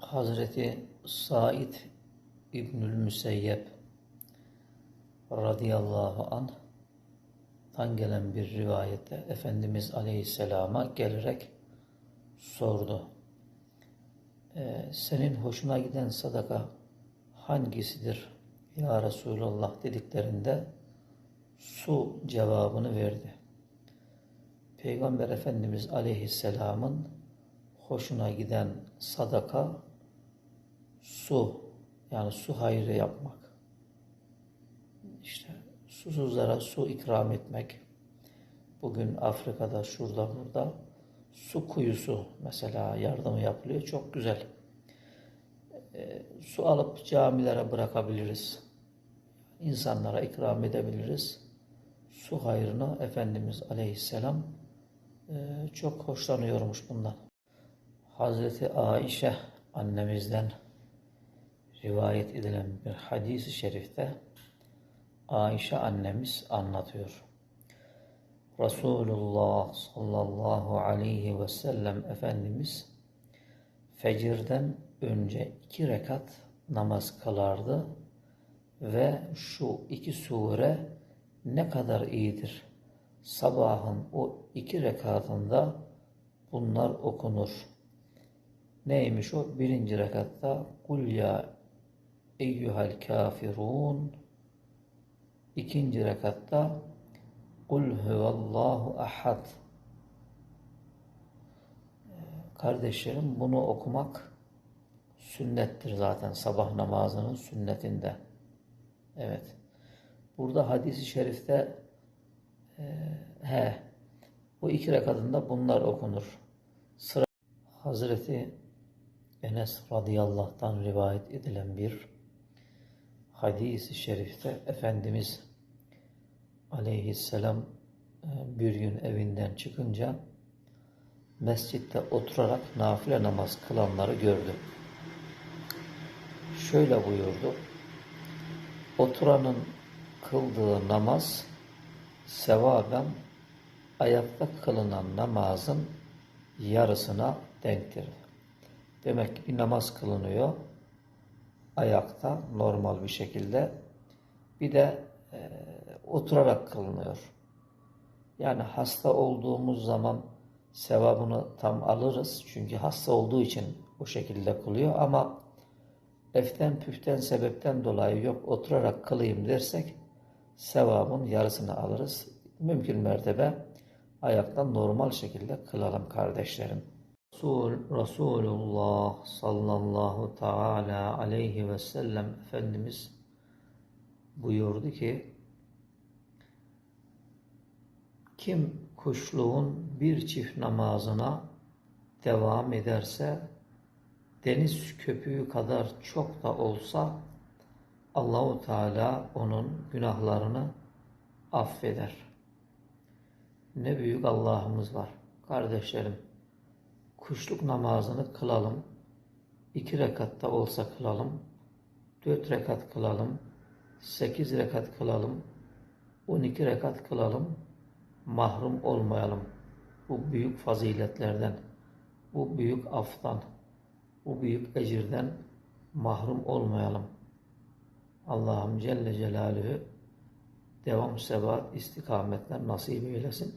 Hazreti Said İbnül Müseyyep radıyallahu anh'tan gelen bir rivayette Efendimiz Aleyhisselam'a gelerek sordu. "Ee, senin hoşuna giden sadaka hangisidir ya Resulallah dediklerinde su cevabını verdi. Peygamber Efendimiz Aleyhisselam'ın hoşuna giden sadaka su yani su hayrı yapmak. İşte susuzlara su ikram etmek. Bugün Afrika'da şurada burada su kuyusu mesela yardımı yapılıyor. Çok güzel. E, su alıp camilere bırakabiliriz. İnsanlara ikram edebiliriz. Su hayrını Efendimiz Aleyhisselam e, çok hoşlanıyormuş bundan. Hazreti Aişe annemizden rivayet edilen bir hadis-i şerifte Aişe annemiz anlatıyor. Resulullah sallallahu aleyhi ve sellem Efendimiz fecirden önce iki rekat namaz kılardı ve şu iki sure ne kadar iyidir. Sabahın o iki rekatında bunlar okunur. Neymiş o? Birinci rekatta Kul ya eyyuhel kafirun İkinci rekatta Kul huvallahu ahad Kardeşlerim bunu okumak sünnettir zaten sabah namazının sünnetinde. Evet. Burada hadisi şerifte e, he bu iki rekatında bunlar okunur. Sıra Hazreti Enes radıyallahu rivayet edilen bir hadis-i şerifte Efendimiz aleyhisselam e, bir gün evinden çıkınca mescitte oturarak nafile namaz kılanları gördü. Şöyle buyurdu. Oturanın kıldığı namaz sevaben ayakta kılınan namazın yarısına denktir. Demek ki bir namaz kılınıyor ayakta normal bir şekilde bir de e, oturarak kılınıyor. Yani hasta olduğumuz zaman sevabını tam alırız. Çünkü hasta olduğu için o şekilde kılıyor ama eften püften sebepten dolayı yok oturarak kılayım dersek sevabın yarısını alırız. Mümkün mertebe ayaktan normal şekilde kılalım kardeşlerim. Resul, Resulullah sallallahu teala aleyhi ve sellem Efendimiz buyurdu ki kim kuşluğun bir çift namazına devam ederse deniz köpüğü kadar çok da olsa Allahu Teala onun günahlarını affeder. Ne büyük Allah'ımız var. Kardeşlerim, kuşluk namazını kılalım. İki rekatta olsa kılalım. Dört rekat kılalım. Sekiz rekat kılalım. On iki rekat kılalım. Mahrum olmayalım. Bu büyük faziletlerden, bu büyük aftan, bu büyük ecirden mahrum olmayalım. Allah'ım Celle Celaluhu devam sebat istikametler nasip eylesin.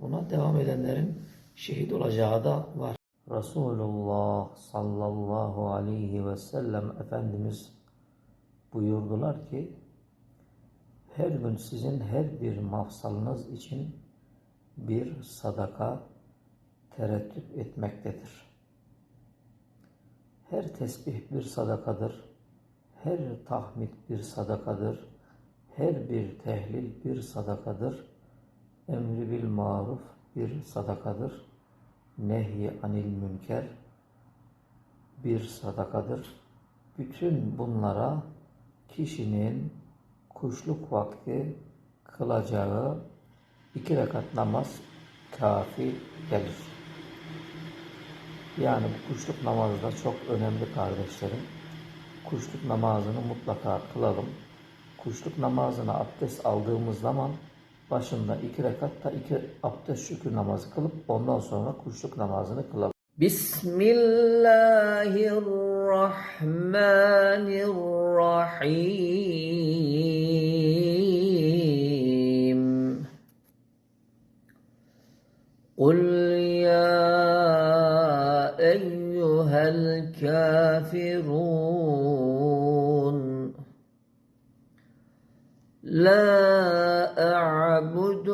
Buna devam edenlerin şehit olacağı da var. Resulullah sallallahu aleyhi ve sellem Efendimiz buyurdular ki her gün sizin her bir mafsalınız için bir sadaka tereddüt etmektedir. Her tesbih bir sadakadır. Her tahmid bir sadakadır. Her bir tehlil bir sadakadır. Emri bil maruf bir sadakadır. Nehy anil münker bir sadakadır. Bütün bunlara kişinin kuşluk vakti kılacağı iki rekat namaz kafi gelir. Yani bu kuşluk namazı da çok önemli kardeşlerim. Kuşluk namazını mutlaka kılalım. Kuşluk namazına abdest aldığımız zaman başında iki rekatta iki abdest şükür namazı kılıp ondan sonra kuşluk namazını kılabilir. Bismillahirrahmanirrahim. Kul ya eyyuhel kafirun. La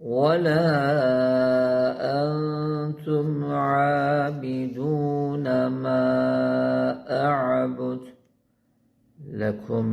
ولا أنتم عابدون ما أعبد لكم